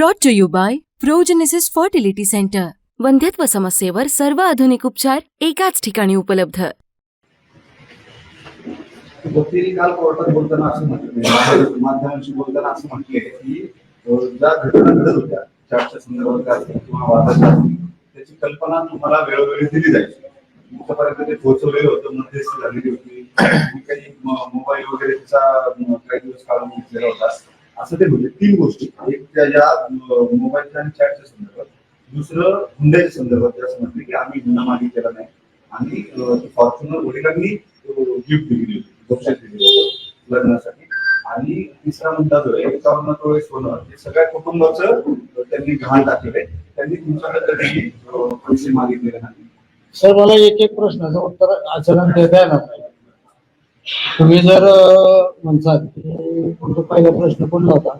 Brought to you by Progenesis fertility centre वंध्यत्व समस्येवर सर्व आधुनिक उपचार एकाच ठिकाणी उपलब्ध वकिली काल कोर्टात बोलताना असं म्हटलं माध्यमांशी बोलताना असं म्हटले की ज्या घटना घडत होत्या चॅटच्या संदर्भात असतील किंवा वादाच्या असतील त्याची कल्पना तुम्हाला वेळोवेळी दिली जायची तुमच्यापर्यंत ते पोहोचवलेलं होतं मध्यस्थी झालेली होती काही मोबाईल वगैरे त्याचा काही दिवस काढून घेतलेला होता असं ते म्हणजे तीन गोष्टी या मोबाईलच्या आणि चॅटच्या संदर्भात. दुसरं हुंड्याच्या संदर्भात ते असं म्हटलं की आम्ही हुंडा मागितलेला नाही. आणि फॉर्च्युनर वडिलांनी गिफ्ट दिली होती बक्षीस दिली होती लग्नासाठी. आणि तिसरा मुद्दा जो आहे एकावन्न तोळे सोनं हे सगळ्या कुटुंबाचं त्यांनी घाण टाकलेलं आहे. त्यांनी तुमच्याकडे कधीही अं, पैसे मागितलेले नाही सर मला एक एक प्रश्नाचं उत्तर अचानक देता येणार नाही. तुम्ही जर म्हणसाल की तुमचा पहिला प्रश्न कोणता होता.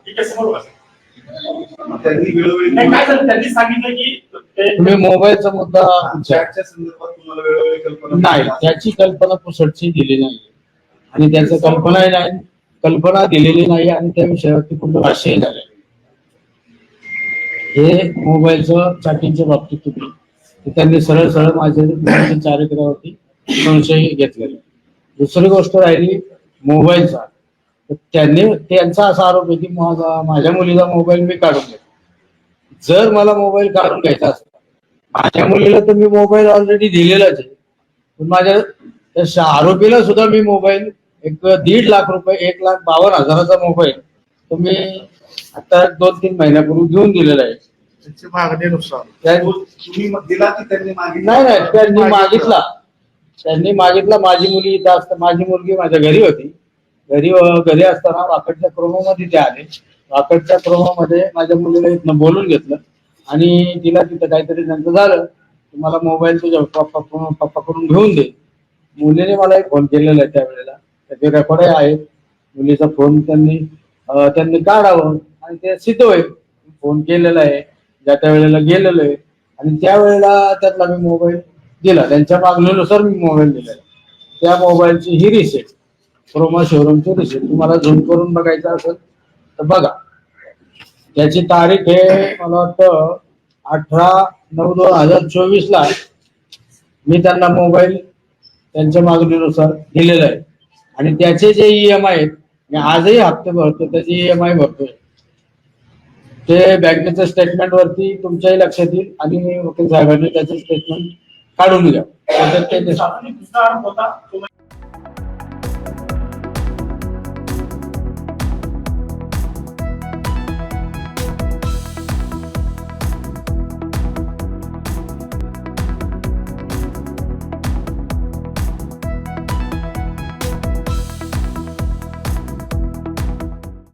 त्यांनी वेळोवेळी नाही, काय झालं? त्यांनी सांगितलं की ते तुम्ही मोबाईलचा मुद्दा विचार चॅटच्या संदर्भात तुम्हाला वेळोवेळी कल्पना नाही त्याची कल्पना पुसटची दिली नाही. आणि त्याचं कल्पनाही नाही कल्पना दिलेली नाही आणि त्या विषयावरती कुठलं भाष्यही झालं हे मोबाईलचं चॅटिंगच्या बाबतीत तुम्ही ते त्यांनी सरळ सरळ माझ्या माझ्या चारित्र्यावरती संशय घेतलेला दुसरी गोष्ट राहिली मोबाईलचा. त्यांनी त्यांचा असा आरोप आहे की माझा माझ्या मुलीचा मोबाईल मी काढून घेतो जर मला मोबाईल काढून घ्यायचा असता माझ्या मुलीला तर मी मोबाईल ऑलरेडी दिलेलाच आहे. पण माझ्या आरोपीला सुद्धा मी मोबाईल एक दीड लाख रुपये एक लाख बावन्न हजाराचा मोबाईल तुम्ही आता दोन तीन महिन्यापूर्वी घेऊन दिलेला आहे. त्यांची मागणीनुसार त्या- तुम्ही मग दिला की त्यांनी मागितलं? नाही नाही त्यांनी मागितला. त्यांनी मागितला. माझी मुली इथं असता माझी मुलगी माझ्या घरी होती. घरी घरी असताना वाकडच्या प्रोमोमध्ये ते आले. वाकडच्या प्रोमोमध्ये माझ्या मुलीला इथनं बोलून घेतलं आणि तिला तिथं काहीतरी त्यांचं झालं. तुम्हाला मला मोबाईल तुझ्या पप्पा पप्पाकडून घेऊन दे. मुलीने मला एक फोन केलेला आहे त्यावेळेला. त्याचे रेकॉर्ड आहेत. मुलीचा फोन त्यांनी त्यांनी काढावं आणि ते सिद्ध होईल. फोन केलेला आहे. ज्या त्या वेळेला गेलेलो आहे. आणि त्यावेळेला त्यातला मी मोबाईल दिला. त्यांच्या मागणीनुसार मी मोबाईल दिलेला त्या मोबाईलची ही रिसेट क्रोमा शोरूमची रिसेट तुम्हाला झूम करून बघायचं असेल तर बघा. त्याची तारीख आहे मला वाटतं अठरा नऊ दोन हजार चोवीस ला मी त्यांना मोबाईल त्यांच्या मागणीनुसार दिलेला आहे. आणि त्याचे जे ई एम आय आहेत मी आजही हप्ते भरतो त्याचे ई एम आय भरतोय ते बँकेच्या स्टेटमेंट वरती तुमच्याही लक्षात येईल आणि वकील साहेबांनी त्याचे स्टेटमेंट काढून घ्या.